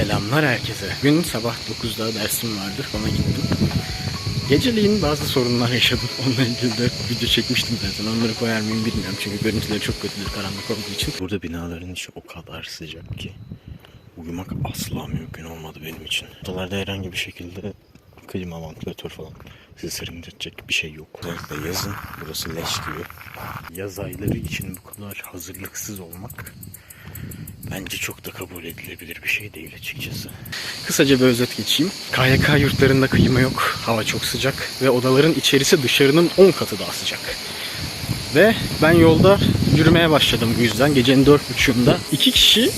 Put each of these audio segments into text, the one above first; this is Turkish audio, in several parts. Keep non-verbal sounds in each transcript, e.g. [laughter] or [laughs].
Selamlar herkese. Gün sabah 9'da dersim vardı. Ona gittim. Geceliğin bazı sorunlar yaşadım. [laughs] Onunla ilgili de video çekmiştim zaten. Onları koyar mıyım bilmiyorum. Çünkü görüntüleri çok kötüdür karanlık olduğu için. Burada binaların içi o kadar sıcak ki. Uyumak asla mümkün olmadı benim için. Odalarda herhangi bir şekilde klima, vantilatör falan sizi serinletecek bir şey yok. Özellikle yazın burası leş gibi. Yaz ayları için bu kadar hazırlıksız olmak bence çok da kabul edilebilir bir şey değil açıkçası. Kısaca bir özet geçeyim. KYK yurtlarında klima yok. Hava çok sıcak ve odaların içerisi dışarının 10 katı daha sıcak. Ve ben yolda yürümeye başladım bu yüzden. Gecenin dört buçuğunda iki kişi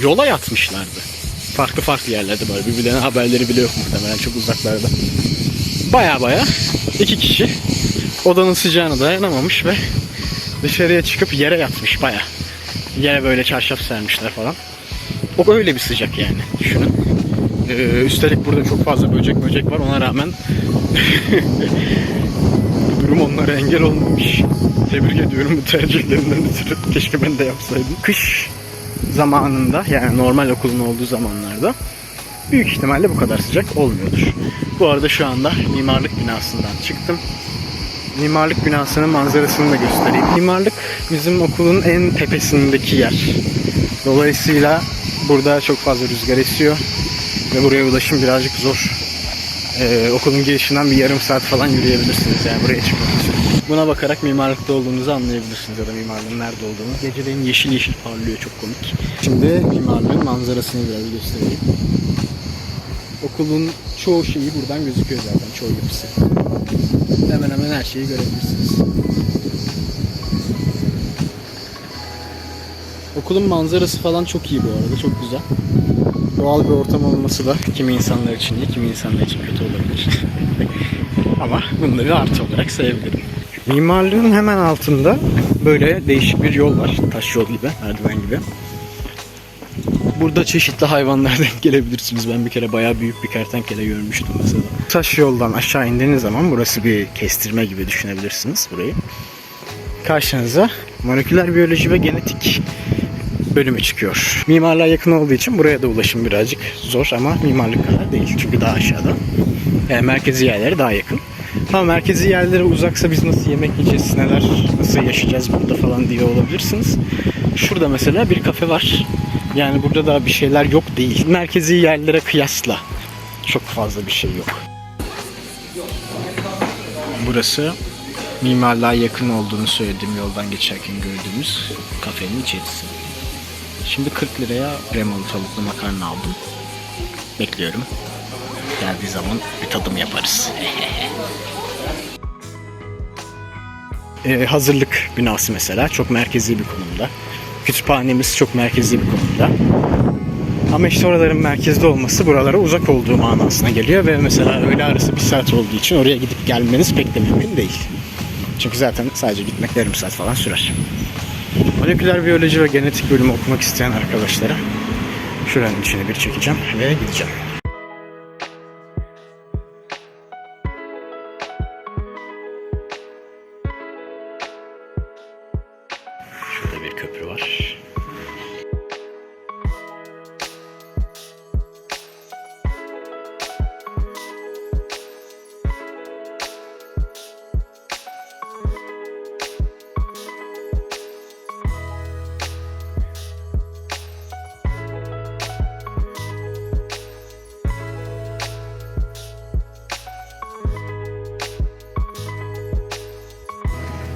yola yatmışlardı. Farklı farklı yerlerde böyle birbirlerine haberleri bile yok muhtemelen çok uzaklarda. Baya baya iki kişi odanın sıcağına dayanamamış ve dışarıya çıkıp yere yatmış baya. Yere böyle çarşaf sermişler falan. O öyle bir sıcak yani düşünün. Ee, üstelik burada çok fazla böcek böcek var ona rağmen [laughs] durum onlara engel olmamış. Tebrik ediyorum bu tercihlerinden ötürü. Keşke ben de yapsaydım. Kış zamanında yani normal okulun olduğu zamanlarda büyük ihtimalle bu kadar sıcak olmuyordur. Bu arada şu anda mimarlık binasından çıktım. Mimarlık binasının manzarasını da göstereyim. Mimarlık bizim okulun en tepesindeki yer. Dolayısıyla burada çok fazla rüzgar esiyor ve buraya ulaşım birazcık zor. Ee, okulun girişinden bir yarım saat falan yürüyebilirsiniz yani buraya çıkmak için. Buna bakarak mimarlıkta olduğunuzu anlayabilirsiniz ya da mimarlığın nerede olduğunu. Geceleyin yeşil yeşil parlıyor çok komik. Şimdi mimarlığın manzarasını biraz göstereyim. Okulun çoğu şeyi buradan gözüküyor zaten çoğu yapısı. Hemen hemen her şeyi görebilirsiniz. Okulun manzarası falan çok iyi bu arada, çok güzel. Doğal bir ortam olması da kimi insanlar için iyi, kimi insanlar için kötü olabilir. [laughs] Ama bunları artı olarak sayabilirim. Mimarlığın hemen altında böyle değişik bir yol var. Taş yol gibi, merdiven gibi. Burada çeşitli hayvanlar [laughs] denk gelebilirsiniz. Ben bir kere bayağı büyük bir kertenkele görmüştüm mesela. Taş yoldan aşağı indiğiniz zaman burası bir kestirme gibi düşünebilirsiniz burayı. Karşınıza moleküler biyoloji ve genetik bölümü çıkıyor. Mimarlığa yakın olduğu için buraya da ulaşım birazcık zor ama mimarlık kadar değil. Çünkü daha aşağıda. Yani merkezi yerlere daha yakın. Ama merkezi yerlere uzaksa biz nasıl yemek yiyeceğiz, neler, nasıl yaşayacağız burada falan diye olabilirsiniz. Şurada mesela bir kafe var. Yani burada da bir şeyler yok değil. Merkezi yerlere kıyasla çok fazla bir şey yok. Burası mimarlığa yakın olduğunu söylediğim yoldan geçerken gördüğümüz kafenin içerisi. Şimdi 40 liraya kremalı tavuklu makarna aldım. Bekliyorum. Geldiği zaman bir tadım yaparız. [laughs] Ee, hazırlık binası mesela çok merkezi bir konumda. Kütüphanemiz çok merkezi bir konumda. Ama işte oraların merkezde olması buralara uzak olduğu manasına geliyor ve mesela öğle arası bir saat olduğu için oraya gidip gelmeniz pek de mümkün değil. Çünkü zaten sadece gitmek yarım saat falan sürer. Moleküler biyoloji ve genetik bölümü okumak isteyen arkadaşlara şuranın içine bir çekeceğim ve gideceğim. Köprü var.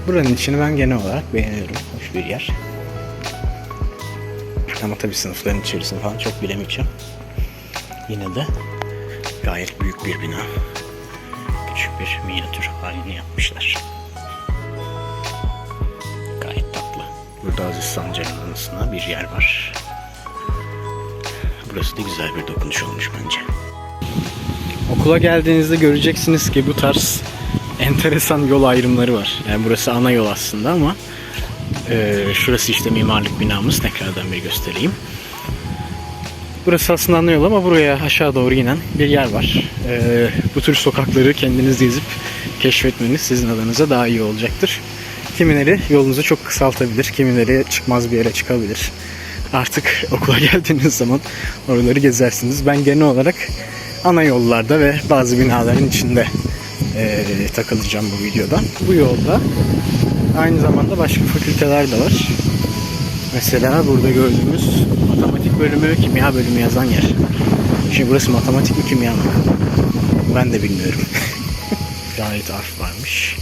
Buranın içini ben genel olarak beğeniyorum. Hoş bir yer. Ama tabii sınıfların içerisini falan çok bilemeyeceğim. Yine de gayet büyük bir bina. Küçük bir minyatür halini yapmışlar. Gayet tatlı. Burada Aziz Sancar'ın anısına bir yer var. Burası da güzel bir dokunuş olmuş bence. Okula geldiğinizde göreceksiniz ki bu tarz enteresan yol ayrımları var. Yani burası ana yol aslında ama e, şurası işte mimarlık binamız. Tekrardan bir göstereyim. Burası aslında ana ama buraya aşağı doğru inen bir yer var. E, bu tür sokakları kendiniz gezip keşfetmeniz sizin adınıza daha iyi olacaktır. Kimileri yolunuzu çok kısaltabilir, kimileri çıkmaz bir yere çıkabilir. Artık [laughs] okula geldiğiniz zaman oraları gezersiniz. Ben genel olarak ana yollarda ve bazı binaların içinde eee, takılacağım bu videoda. Bu yolda aynı zamanda başka fakülteler de var. Mesela burada gördüğümüz matematik bölümü, kimya bölümü yazan yer. Şimdi burası matematik mi kimya mı? Ben de bilmiyorum. [laughs] Gayet harf varmış.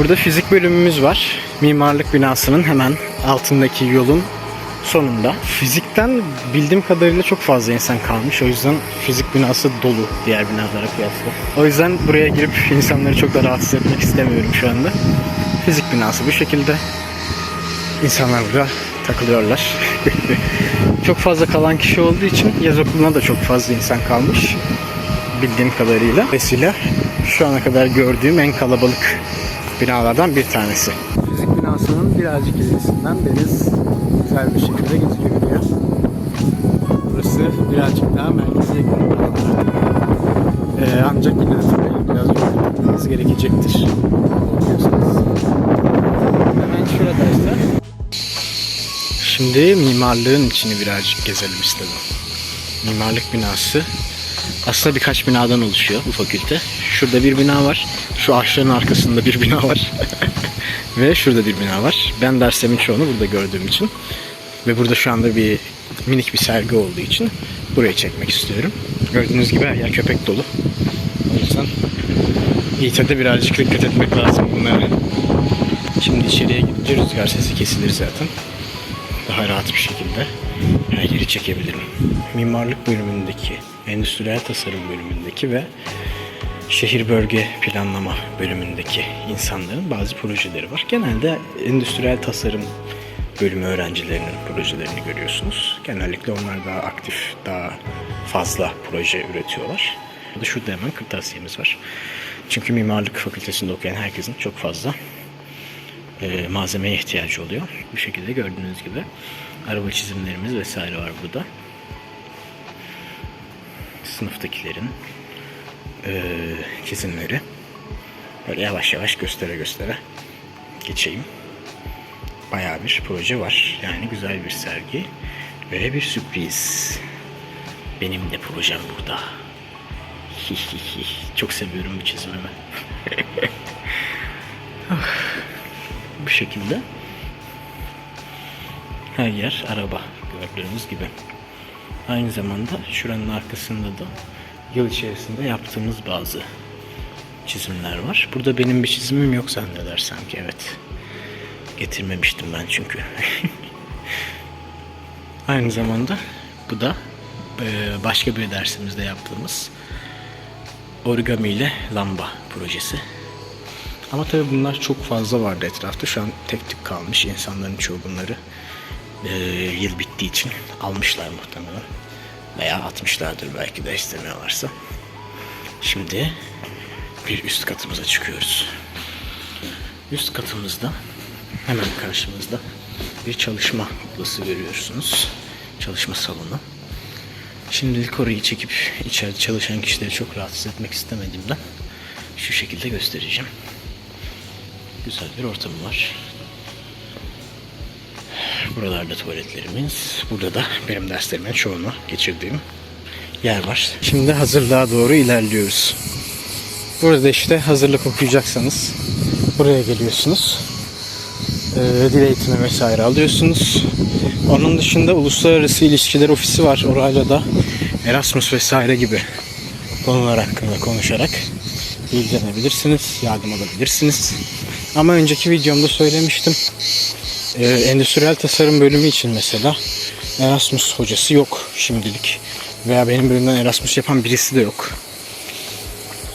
Burada fizik bölümümüz var. Mimarlık binasının hemen altındaki yolun sonunda. Fizikten bildiğim kadarıyla çok fazla insan kalmış. O yüzden fizik binası dolu diğer binalara kıyasla. O yüzden buraya girip insanları çok da rahatsız etmek istemiyorum şu anda. Fizik binası bu şekilde. İnsanlar burada takılıyorlar. [laughs] çok fazla kalan kişi olduğu için yaz okuluna da çok fazla insan kalmış. Bildiğim kadarıyla. Vesile şu ana kadar gördüğüm en kalabalık binalardan bir tanesi. Fizik binasının birazcık ilerisinden deniz güzel bir şekilde gözüküyor. Burası birazcık daha merkeze yakın. Ee, ancak yine biraz yol gitmeniz gerekecektir. Diyorsanız. Hemen şuradaysa. Şimdi mimarlığın içini birazcık gezelim istedim. Mimarlık binası aslında birkaç binadan oluşuyor bu fakülte. Şurada bir bina var. Şu ağaçların arkasında bir bina var. [laughs] Ve şurada bir bina var. Ben derslerimin çoğunu burada gördüğüm için. Ve burada şu anda bir minik bir sergi olduğu için burayı çekmek istiyorum. Gördüğünüz gibi her yer köpek dolu. O yüzden İT'de birazcık dikkat etmek lazım bunlara. Şimdi içeriye gidince rüzgar sesi kesilir zaten. Daha rahat bir şekilde her yeri çekebilirim. Mimarlık bölümündeki, endüstriyel tasarım bölümündeki ve şehir bölge planlama bölümündeki insanların bazı projeleri var. Genelde endüstriyel tasarım bölümü öğrencilerinin projelerini görüyorsunuz. Genellikle onlar daha aktif, daha fazla proje üretiyorlar. Burada şurada hemen kırtasiyemiz var. Çünkü mimarlık fakültesinde okuyan herkesin çok fazla e, malzemeye ihtiyacı oluyor. Bu şekilde gördüğünüz gibi araba çizimlerimiz vesaire var burada. Sınıftakilerin e, çizimleri. Böyle yavaş yavaş göstere göstere geçeyim. Bayağı bir proje var. Yani güzel bir sergi ve bir sürpriz. Benim de projem burada. Çok seviyorum bu çizimimi. [laughs] bu şekilde her yer araba gördüğünüz gibi. Aynı zamanda şuranın arkasında da yıl içerisinde yaptığımız bazı çizimler var. Burada benim bir çizimim yok zannedersem ki evet. Getirmemiştim ben çünkü. [laughs] Aynı zamanda bu da e, başka bir dersimizde yaptığımız origami ile lamba projesi. Ama tabii bunlar çok fazla vardı etrafta. Şu an tek tük kalmış. İnsanların çoğu bunları e, yıl bittiği için almışlar muhtemelen. Veya atmışlardır belki de istemiyorlarsa. Şimdi bir üst katımıza çıkıyoruz. Üst katımızda hemen karşımızda bir çalışma odası görüyorsunuz. Çalışma salonu. Şimdilik orayı çekip içeride çalışan kişileri çok rahatsız etmek istemediğimden şu şekilde göstereceğim. Güzel bir ortamı var. Buralarda tuvaletlerimiz. Burada da benim derslerimin çoğunu geçirdiğim yer var. Şimdi hazırlığa doğru ilerliyoruz. Burada işte hazırlık okuyacaksanız buraya geliyorsunuz. Ee, dil eğitimi vesaire alıyorsunuz. Onun dışında uluslararası ilişkiler ofisi var. Orayla da Erasmus vesaire gibi konular hakkında konuşarak ilgilenebilirsiniz, yardım alabilirsiniz. Ama önceki videomda söylemiştim. Ee, endüstriyel tasarım bölümü için mesela Erasmus hocası yok şimdilik. Veya benim bölümden Erasmus yapan birisi de yok.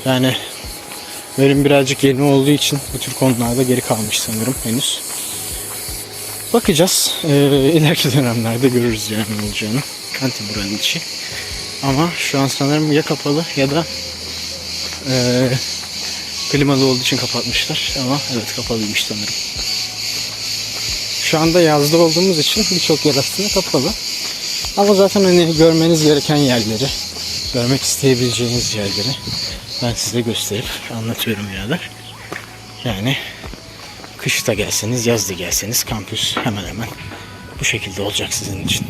Yani bölüm birazcık yeni olduğu için bu tür konularda geri kalmış sanırım henüz. Bakacağız. Ee, ileriki dönemlerde görürüz yani ne olacağını. Kantin buranın içi. Ama şu an sanırım ya kapalı ya da ee, klimalı olduğu için kapatmışlar. Ama evet kapalıymış sanırım. Şu anda yazda olduğumuz için birçok yer aslında kapalı. Ama zaten hani görmeniz gereken yerleri, görmek isteyebileceğiniz yerleri ben size gösterip anlatıyorum birader. Yani kışta gelseniz, yazda gelseniz kampüs hemen hemen bu şekilde olacak sizin için.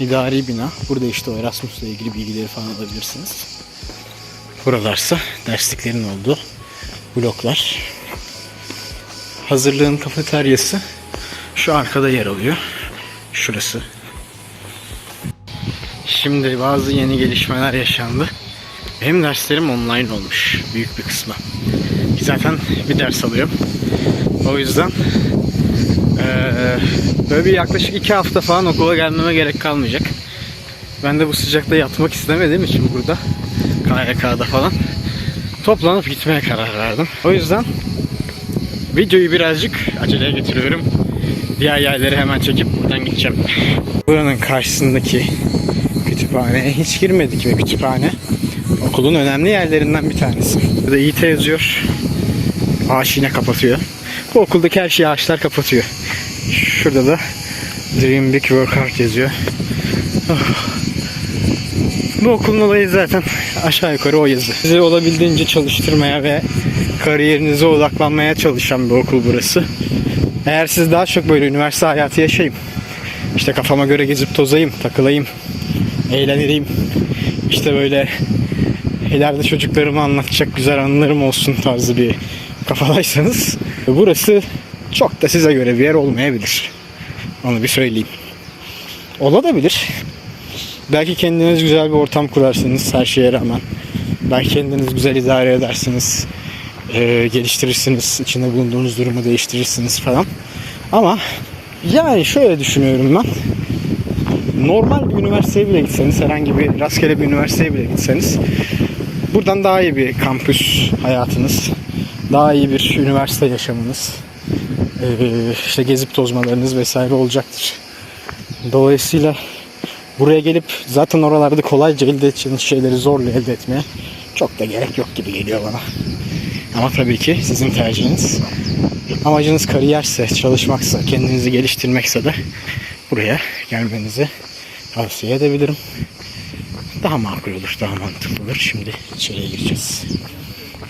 İdari bina. Burada işte o Erasmus'la ilgili bilgileri falan alabilirsiniz. Buralarsa dersliklerin olduğu bloklar. Hazırlığın kafeteryası şu arkada yer alıyor. Şurası. Şimdi bazı yeni gelişmeler yaşandı. Benim derslerim online olmuş büyük bir kısmı. Zaten bir ders alıyorum. O yüzden böyle bir yaklaşık iki hafta falan okula gelmeme gerek kalmayacak. Ben de bu sıcakta yatmak istemediğim için burada KYK'da falan toplanıp gitmeye karar verdim. O yüzden videoyu birazcık aceleye getiriyorum. Diğer yerleri hemen çekip buradan gideceğim. Buranın karşısındaki kütüphaneye hiç girmedik ve kütüphane okulun önemli yerlerinden bir tanesi. Burada İT yazıyor. Ağaç yine kapatıyor. Bu okuldaki her şeyi ağaçlar kapatıyor. Şurada da Dream Big Work Hard yazıyor. Oh. Bu okulun olayı zaten aşağı yukarı o yazı. Sizi olabildiğince çalıştırmaya ve kariyerinize odaklanmaya çalışan bir okul burası. Eğer siz daha çok böyle üniversite hayatı yaşayayım, işte kafama göre gezip tozayım, takılayım, eğleneyim, işte böyle ileride çocuklarıma anlatacak güzel anılarım olsun tarzı bir kafadaysanız burası çok da size göre bir yer olmayabilir. Onu bir söyleyeyim. Olabilir. Belki kendiniz güzel bir ortam kurarsınız her şeye rağmen. Belki kendiniz güzel idare edersiniz. Ee, geliştirirsiniz. içinde bulunduğunuz durumu değiştirirsiniz falan. Ama yani şöyle düşünüyorum ben. Normal bir üniversiteye bile gitseniz, herhangi bir rastgele bir üniversiteye bile gitseniz buradan daha iyi bir kampüs hayatınız, daha iyi bir üniversite yaşamınız, ee, işte gezip tozmalarınız vesaire olacaktır. Dolayısıyla buraya gelip zaten oralarda kolayca elde edeceğiniz şeyleri zorla elde etmeye çok da gerek yok gibi geliyor bana. Ama tabii ki sizin tercihiniz. Amacınız kariyerse, çalışmaksa, kendinizi geliştirmekse de buraya gelmenizi tavsiye edebilirim. Daha makul olur, daha mantıklı olur. Şimdi içeriye gireceğiz.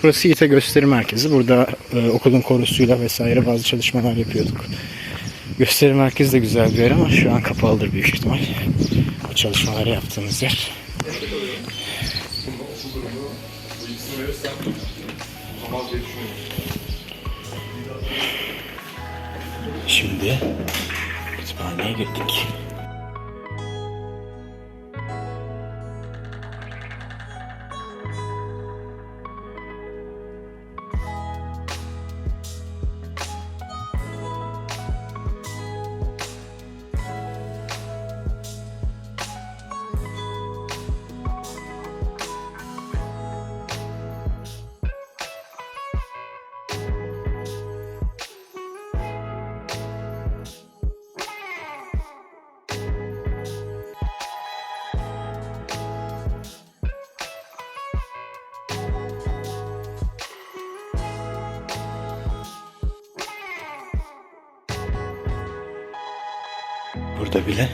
Burası İTE Gösteri Merkezi. Burada e, okulun korusuyla vesaire bazı çalışmalar yapıyorduk. Gösteri merkezi de güzel bir yer ama şu an kapalıdır büyük ihtimal. Bu çalışmaları yaptığımız yer. Girdik. Burada bile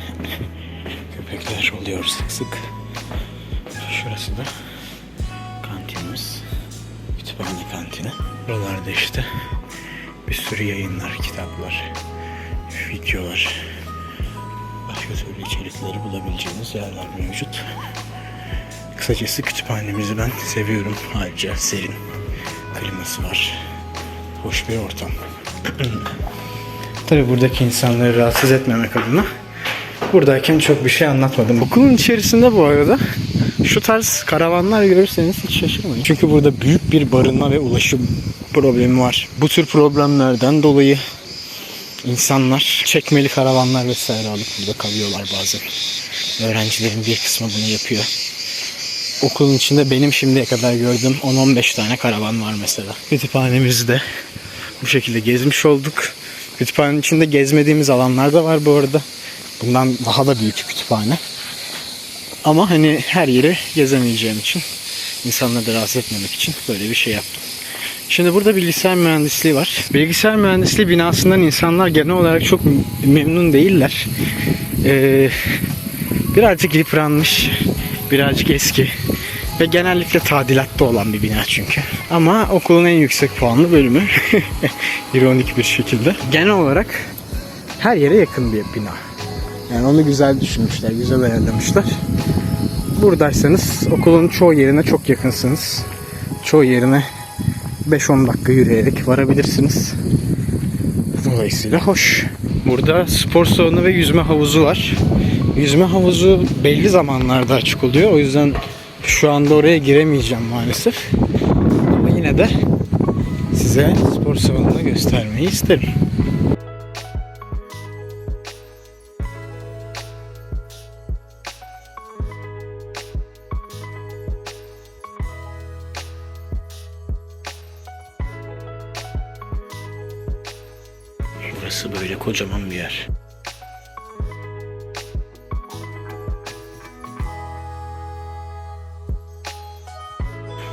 [laughs] köpekler oluyor sık sık. Şurası da kantinimiz. Kütüphane kantini. Buralarda işte bir sürü yayınlar, kitaplar, videolar, başka türlü içerikleri bulabileceğiniz yerler mevcut. Kısacası kütüphanemizi ben seviyorum. Ayrıca serin kliması var. Hoş bir ortam. [clears throat] Tabi buradaki insanları rahatsız etmemek adına buradayken çok bir şey anlatmadım. Okulun içerisinde bu arada şu tarz karavanlar görürseniz hiç şaşırmayın. Çünkü burada büyük bir barınma ve ulaşım problemi var. Bu tür problemlerden dolayı insanlar çekmeli karavanlar vesaire alıp burada kalıyorlar bazen. Öğrencilerin bir kısmı bunu yapıyor. Okulun içinde benim şimdiye kadar gördüğüm 10-15 tane karavan var mesela. Kütüphanemizi de bu şekilde gezmiş olduk. Kütüphanenin içinde gezmediğimiz alanlar da var bu arada. Bundan daha da büyük kütüphane. Ama hani her yeri gezemeyeceğim için insanları rahatsız etmemek için böyle bir şey yaptım. Şimdi burada bilgisayar mühendisliği var. Bilgisayar mühendisliği binasından insanlar genel olarak çok memnun değiller. Ee, birazcık yıpranmış, birazcık eski ve genellikle tadilatta olan bir bina çünkü. Ama okulun en yüksek puanlı bölümü. [laughs] İronik bir şekilde. Genel olarak her yere yakın bir bina. Yani onu güzel düşünmüşler, güzel ayarlamışlar. Buradaysanız okulun çoğu yerine çok yakınsınız. Çoğu yerine 5-10 dakika yürüyerek varabilirsiniz. Dolayısıyla hoş. Burada spor salonu ve yüzme havuzu var. Yüzme havuzu belli zamanlarda açık oluyor. O yüzden şu anda oraya giremeyeceğim maalesef. Ama yine de size spor salonunu göstermeyi isterim. Kocaman bir yer.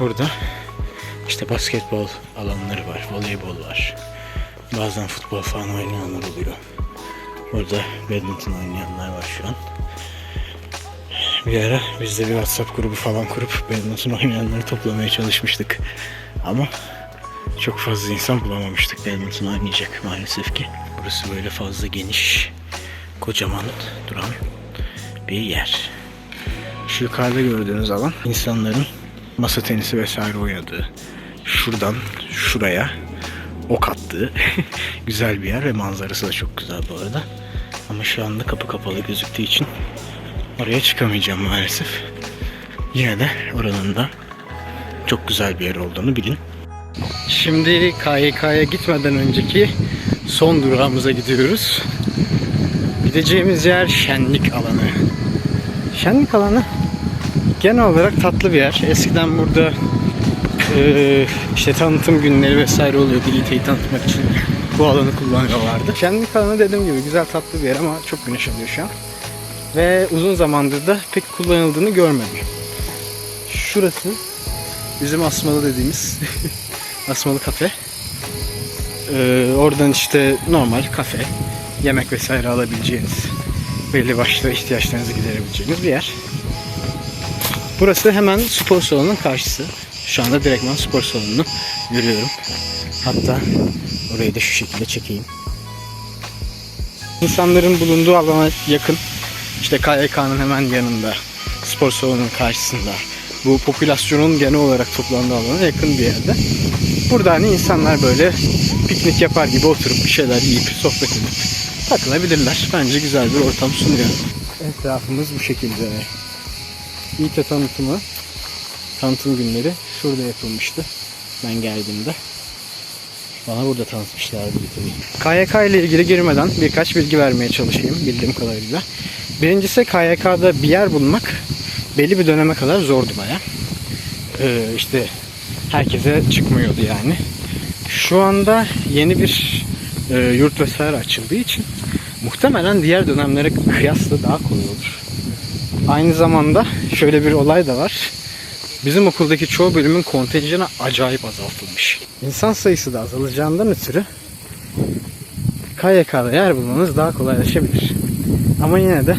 Burada işte basketbol alanları var, voleybol var. Bazen futbol falan oynayanlar oluyor. Burada badminton oynayanlar var şu an. Bir ara biz de bir WhatsApp grubu falan kurup badminton oynayanları toplamaya çalışmıştık. Ama çok fazla insan bulamamıştık badminton oynayacak maalesef ki. Burası böyle fazla geniş, kocaman duran bir yer. Şu yukarıda gördüğünüz alan insanların masa tenisi vesaire oynadığı. Şuradan şuraya ok attığı [laughs] güzel bir yer ve manzarası da çok güzel bu arada. Ama şu anda kapı kapalı gözüktüğü için oraya çıkamayacağım maalesef. Yine de oranın da çok güzel bir yer olduğunu bilin. Şimdi KYK'ya gitmeden önceki son durağımıza gidiyoruz. Gideceğimiz yer şenlik alanı. Şenlik alanı genel olarak tatlı bir yer. Eskiden burada eee, işte tanıtım günleri vesaire oluyordu İT'yi tanıtmak için bu alanı kullanıyorlardı. Şenlik alanı dediğim gibi güzel tatlı bir yer ama çok güneş alıyor şu an. Ve uzun zamandır da pek kullanıldığını görmedim. Şurası bizim asmalı dediğimiz [laughs] asmalı kafe. Ee, oradan işte normal kafe, yemek vesaire alabileceğiniz, belli başlı ihtiyaçlarınızı giderebileceğiniz bir yer. Burası hemen spor salonunun karşısı. Şu anda direktman spor salonunu yürüyorum. Hatta orayı da şu şekilde çekeyim. İnsanların bulunduğu alana yakın. İşte KYK'nın hemen yanında, spor salonunun karşısında. Bu popülasyonun genel olarak toplandığı alana yakın bir yerde. Burada hani insanlar böyle piknik yapar gibi oturup bir şeyler yiyip sohbet edip takılabilirler. Bence güzel bir ortam sunuyor. Etrafımız bu şekilde. İT tanıtımı, tanıtım günleri şurada yapılmıştı. Ben geldiğimde. Bana burada tanıtmışlardı İT'yi. KYK ile ilgili girmeden birkaç bilgi vermeye çalışayım bildiğim kadarıyla. Birincisi KYK'da bir yer bulmak belli bir döneme kadar zordu baya. Ee, işte herkese çıkmıyordu yani. Şu anda yeni bir e, yurt vesaire açıldığı için muhtemelen diğer dönemlere kıyasla daha kolay olur. Aynı zamanda şöyle bir olay da var. Bizim okuldaki çoğu bölümün kontenjanı acayip azaltılmış. İnsan sayısı da azalacağından ötürü KYK'da yer bulmanız daha kolaylaşabilir. Ama yine de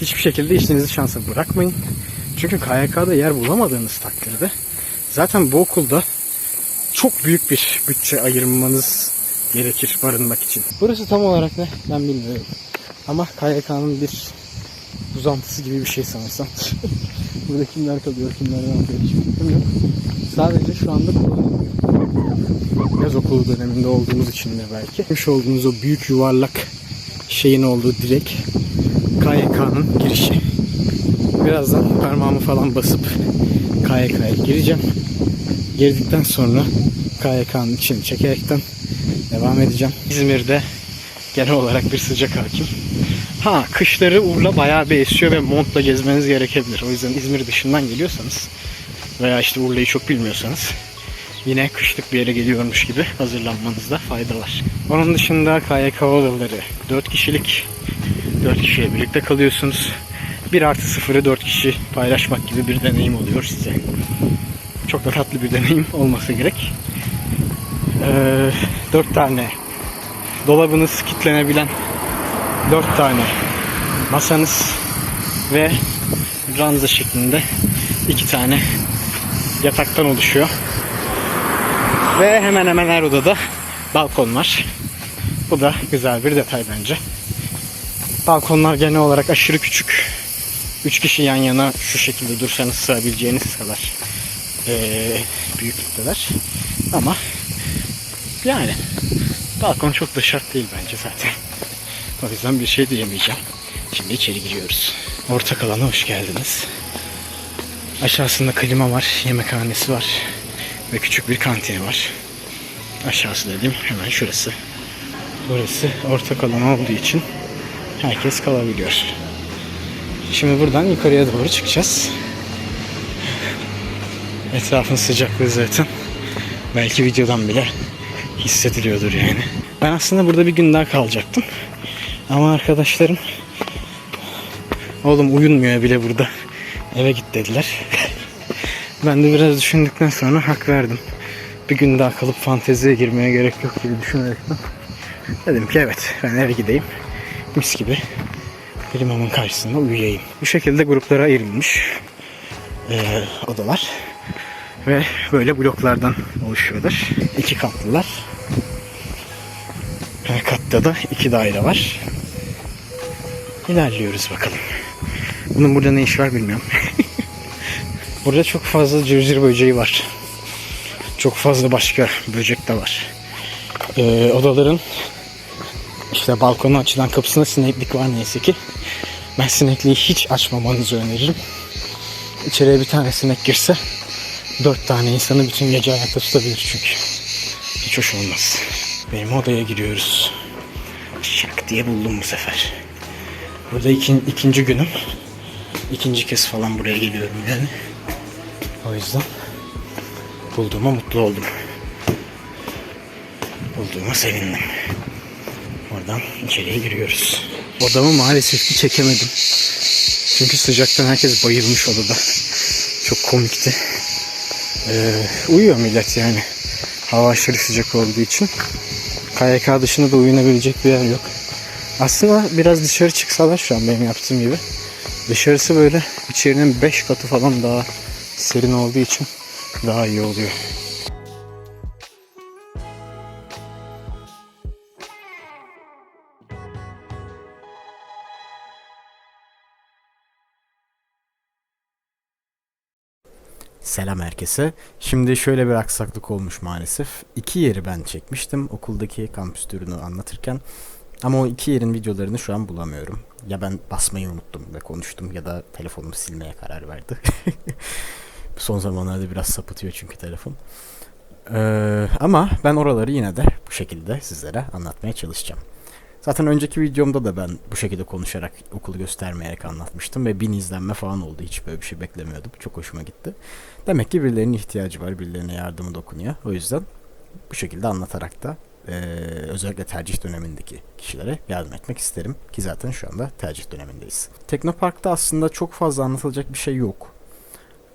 hiçbir şekilde işinizi şansa bırakmayın. Çünkü KYK'da yer bulamadığınız takdirde zaten bu okulda çok büyük bir bütçe ayırmanız gerekir barınmak için. Burası tam olarak ne ben bilmiyorum. Ama KYK'nın bir uzantısı gibi bir şey sanırsam. [laughs] Burada kimler kalıyor, kimler ne yapıyor hiç fikrim yok. Sadece şu anda. Yaz okulu döneminde olduğumuz için de belki. Görmüş olduğunuz o büyük yuvarlak şeyin olduğu direk KYK'nın girişi. Birazdan parmağımı falan basıp KYK'ya gireceğim. Girdikten sonra KYK'nın içini çekerekten devam edeceğim. İzmir'de genel olarak bir sıcak hakim. Ha kışları Urla bayağı bir esiyor ve montla gezmeniz gerekebilir. O yüzden İzmir dışından geliyorsanız veya işte Urla'yı çok bilmiyorsanız yine kışlık bir yere geliyormuş gibi hazırlanmanızda fayda var. Onun dışında KYK odaları 4 kişilik 4 kişiyle birlikte kalıyorsunuz. 1 artı 0'ı 4 kişi paylaşmak gibi bir deneyim oluyor size. Çok da tatlı bir deneyim [laughs] olması gerek. Ee, dört tane dolabınız kilitlenebilen dört tane masanız ve ranza şeklinde iki tane yataktan oluşuyor. Ve hemen hemen her odada balkon var. Bu da güzel bir detay bence. Balkonlar genel olarak aşırı küçük. Üç kişi yan yana şu şekilde dursanız sığabileceğiniz kadar eee büyüklükteler. Ama yani balkon çok da şart değil bence zaten. O yüzden bir şey diyemeyeceğim. Şimdi içeri giriyoruz. Ortak alana hoş geldiniz. Aşağısında klima var, yemekhanesi var ve küçük bir kantini var. Aşağısı dediğim hemen şurası. Burası ortak alan olduğu için herkes kalabiliyor. Şimdi buradan yukarıya doğru çıkacağız. Etrafın sıcaklığı zaten belki videodan bile hissediliyordur yani. Ben aslında burada bir gün daha kalacaktım. Ama arkadaşlarım oğlum uyunmuyor bile burada. Eve git dediler. ben de biraz düşündükten sonra hak verdim. Bir gün daha kalıp fanteziye girmeye gerek yok gibi düşünerekten. Dedim ki evet ben eve gideyim. Mis gibi klimamın karşısında uyuyayım. Bu şekilde gruplara ayrılmış eee, odalar. Ve böyle bloklardan oluşuyorlar. İki katlılar. Her katta da iki daire var. İlerliyoruz bakalım. Bunun burada ne iş var bilmiyorum. [laughs] burada çok fazla cırcır böceği var. Çok fazla başka böcek de var. Ee, odaların işte balkona açılan kapısında sineklik var neyse ki. Ben sinekliği hiç açmamanızı öneririm. İçeriye bir tane sinek girse dört tane insanı bütün gece ayakta tutabilir çünkü. Hiç hoş olmaz. Benim odaya giriyoruz. Şak diye buldum bu sefer. Burada ikin, ikinci günüm. İkinci kez falan buraya geliyorum yani. O yüzden bulduğuma mutlu oldum. Bulduğuma sevindim. Oradan içeriye giriyoruz. Odamı maalesef ki çekemedim. Çünkü sıcaktan herkes bayılmış odada. Çok komikti. Ee, uyuyor millet yani. Hava aşırı sıcak olduğu için. KYK dışında da uyunabilecek bir yer yok. Aslında biraz dışarı çıksalar şu an benim yaptığım gibi. Dışarısı böyle içerinin 5 katı falan daha serin olduğu için daha iyi oluyor. Selam herkese. Şimdi şöyle bir aksaklık olmuş maalesef. İki yeri ben çekmiştim okuldaki kampüs türünü anlatırken. Ama o iki yerin videolarını şu an bulamıyorum. Ya ben basmayı unuttum ve konuştum ya da telefonumu silmeye karar verdi. [laughs] Son zamanlarda biraz sapıtıyor çünkü telefon. Ee, ama ben oraları yine de bu şekilde sizlere anlatmaya çalışacağım. Zaten önceki videomda da ben bu şekilde konuşarak okulu göstermeyerek anlatmıştım ve bin izlenme falan oldu. Hiç böyle bir şey beklemiyordum. Çok hoşuma gitti. Demek ki birilerinin ihtiyacı var, birilerine yardımı dokunuyor. O yüzden bu şekilde anlatarak da eee, özellikle tercih dönemindeki kişilere yardım etmek isterim. Ki zaten şu anda tercih dönemindeyiz. Teknopark'ta aslında çok fazla anlatılacak bir şey yok.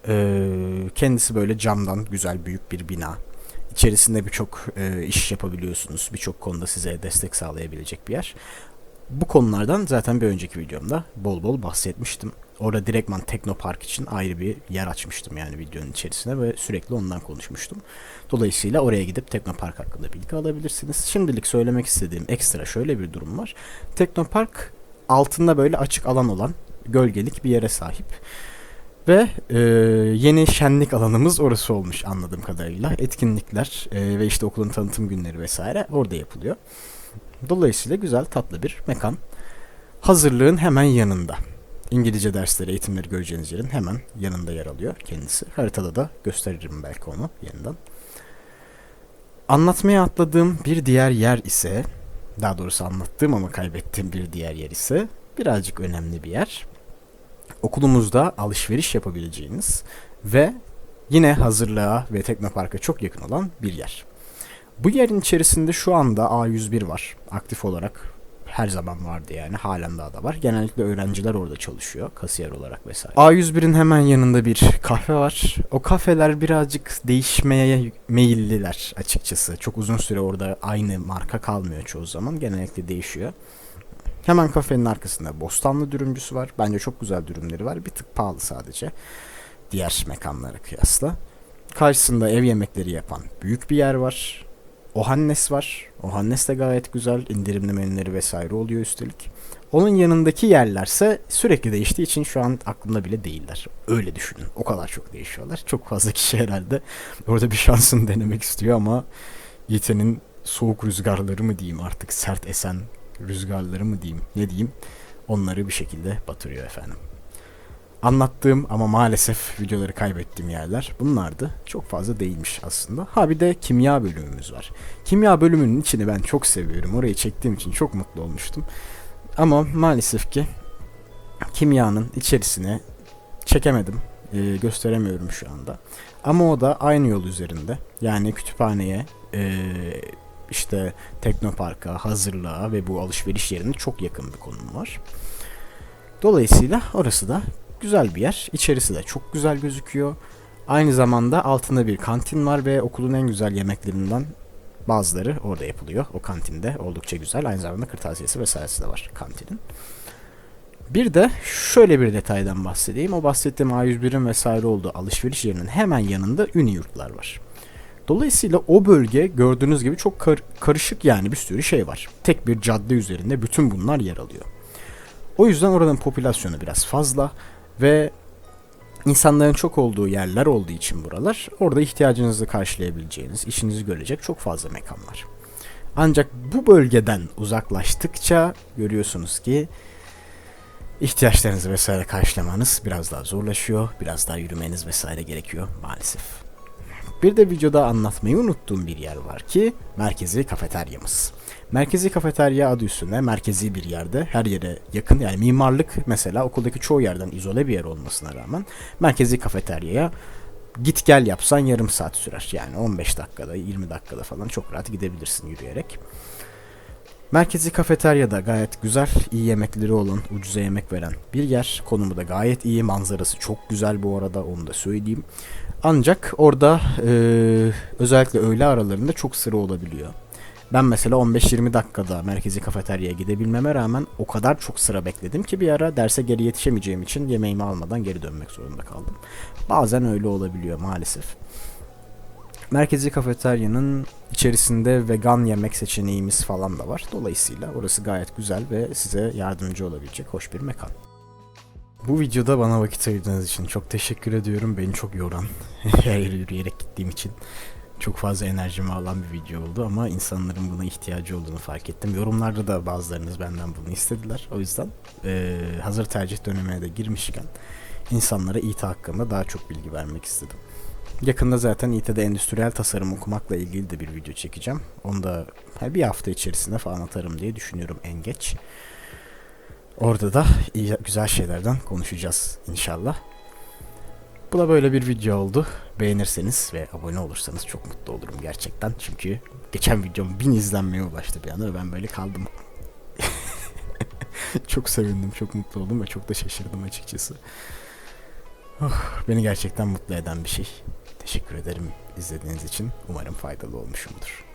Eee, kendisi böyle camdan güzel büyük bir bina. İçerisinde birçok e, iş yapabiliyorsunuz. Birçok konuda size destek sağlayabilecek bir yer. Bu konulardan zaten bir önceki videomda bol bol bahsetmiştim. Orada direktman Teknopark için ayrı bir yer açmıştım yani videonun içerisine ve sürekli ondan konuşmuştum. Dolayısıyla oraya gidip Teknopark hakkında bilgi alabilirsiniz. Şimdilik söylemek istediğim ekstra şöyle bir durum var. Teknopark altında böyle açık alan olan gölgelik bir yere sahip. Ve e, yeni şenlik alanımız orası olmuş anladığım kadarıyla. Etkinlikler e, ve işte okulun tanıtım günleri vesaire orada yapılıyor. Dolayısıyla güzel tatlı bir mekan. Hazırlığın hemen yanında. İngilizce dersleri, eğitimleri göreceğiniz yerin hemen yanında yer alıyor kendisi. Haritada da gösteririm belki onu yeniden. Anlatmaya atladığım bir diğer yer ise, daha doğrusu anlattığım ama kaybettiğim bir diğer yer ise birazcık önemli bir yer okulumuzda alışveriş yapabileceğiniz ve yine hazırlığa ve teknoparka çok yakın olan bir yer. Bu yerin içerisinde şu anda A101 var. Aktif olarak her zaman vardı yani. Halen daha da var. Genellikle öğrenciler orada çalışıyor. Kasiyer olarak vesaire. A101'in hemen yanında bir kahve var. O kafeler birazcık değişmeye meyilliler açıkçası. Çok uzun süre orada aynı marka kalmıyor çoğu zaman. Genellikle değişiyor. Hemen kafenin arkasında Bostanlı dürümcüsü var. Bence çok güzel dürümleri var. Bir tık pahalı sadece. Diğer mekanlara kıyasla. Karşısında ev yemekleri yapan büyük bir yer var. Ohannes var. Ohannes de gayet güzel. indirimli menüleri vesaire oluyor üstelik. Onun yanındaki yerlerse sürekli değiştiği için şu an aklımda bile değiller. Öyle düşünün. O kadar çok değişiyorlar. Çok fazla kişi herhalde orada bir şansını denemek istiyor ama Yiğit'in soğuk rüzgarları mı diyeyim artık sert esen rüzgarları mı diyeyim ne diyeyim onları bir şekilde batırıyor efendim. Anlattığım ama maalesef videoları kaybettiğim yerler bunlardı. Çok fazla değilmiş aslında. Ha bir de kimya bölümümüz var. Kimya bölümünün içini ben çok seviyorum. Orayı çektiğim için çok mutlu olmuştum. Ama maalesef ki kimyanın içerisine çekemedim. Ee, gösteremiyorum şu anda. Ama o da aynı yol üzerinde. Yani kütüphaneye, ee, işte Teknopark'a, hazırlığa ve bu alışveriş yerine çok yakın bir konum var. Dolayısıyla orası da güzel bir yer. İçerisi de çok güzel gözüküyor. Aynı zamanda altında bir kantin var ve okulun en güzel yemeklerinden bazıları orada yapılıyor. O kantinde oldukça güzel. Aynı zamanda kırtasiyesi vesairesi de var kantinin. Bir de şöyle bir detaydan bahsedeyim. O bahsettiğim A101'in vesaire olduğu alışveriş yerinin hemen yanında Üniyurtlar var. Dolayısıyla o bölge gördüğünüz gibi çok kar- karışık yani bir sürü şey var. Tek bir cadde üzerinde bütün bunlar yer alıyor. O yüzden oranın popülasyonu biraz fazla ve insanların çok olduğu yerler olduğu için buralar orada ihtiyacınızı karşılayabileceğiniz, işinizi görecek çok fazla mekan var. Ancak bu bölgeden uzaklaştıkça görüyorsunuz ki ihtiyaçlarınızı vesaire karşılamanız biraz daha zorlaşıyor, biraz daha yürümeniz vesaire gerekiyor maalesef. Bir de videoda anlatmayı unuttuğum bir yer var ki merkezi kafeteryamız. Merkezi kafeterya adı üstünde merkezi bir yerde her yere yakın yani mimarlık mesela okuldaki çoğu yerden izole bir yer olmasına rağmen merkezi kafeteryaya git gel yapsan yarım saat sürer. Yani 15 dakikada 20 dakikada falan çok rahat gidebilirsin yürüyerek. Merkezi kafeteryada gayet güzel, iyi yemekleri olan, ucuza yemek veren bir yer. Konumu da gayet iyi, manzarası çok güzel bu arada onu da söyleyeyim. Ancak orada e, özellikle öğle aralarında çok sıra olabiliyor. Ben mesela 15-20 dakikada merkezi kafeteryaya gidebilmeme rağmen o kadar çok sıra bekledim ki bir ara derse geri yetişemeyeceğim için yemeğimi almadan geri dönmek zorunda kaldım. Bazen öyle olabiliyor maalesef. Merkezi kafeteryanın içerisinde vegan yemek seçeneğimiz falan da var. Dolayısıyla orası gayet güzel ve size yardımcı olabilecek hoş bir mekan. Bu videoda bana vakit ayırdığınız için çok teşekkür ediyorum. Beni çok yoran, [laughs] yürüyerek gittiğim için çok fazla enerjimi alan bir video oldu ama insanların buna ihtiyacı olduğunu fark ettim. Yorumlarda da bazılarınız benden bunu istediler. O yüzden eee, hazır tercih dönemine de girmişken insanlara İT hakkında daha çok bilgi vermek istedim. Yakında zaten İT'de endüstriyel tasarım okumakla ilgili de bir video çekeceğim. Onu da bir hafta içerisinde falan atarım diye düşünüyorum en geç. Orada da iyi, güzel şeylerden konuşacağız inşallah. Bu da böyle bir video oldu. Beğenirseniz ve abone olursanız çok mutlu olurum gerçekten. Çünkü geçen videom 1000 izlenmeye ulaştı bir anda ve ben böyle kaldım. [laughs] çok sevindim, çok mutlu oldum ve çok da şaşırdım açıkçası. Oh, beni gerçekten mutlu eden bir şey. Teşekkür ederim izlediğiniz için. Umarım faydalı olmuşumdur.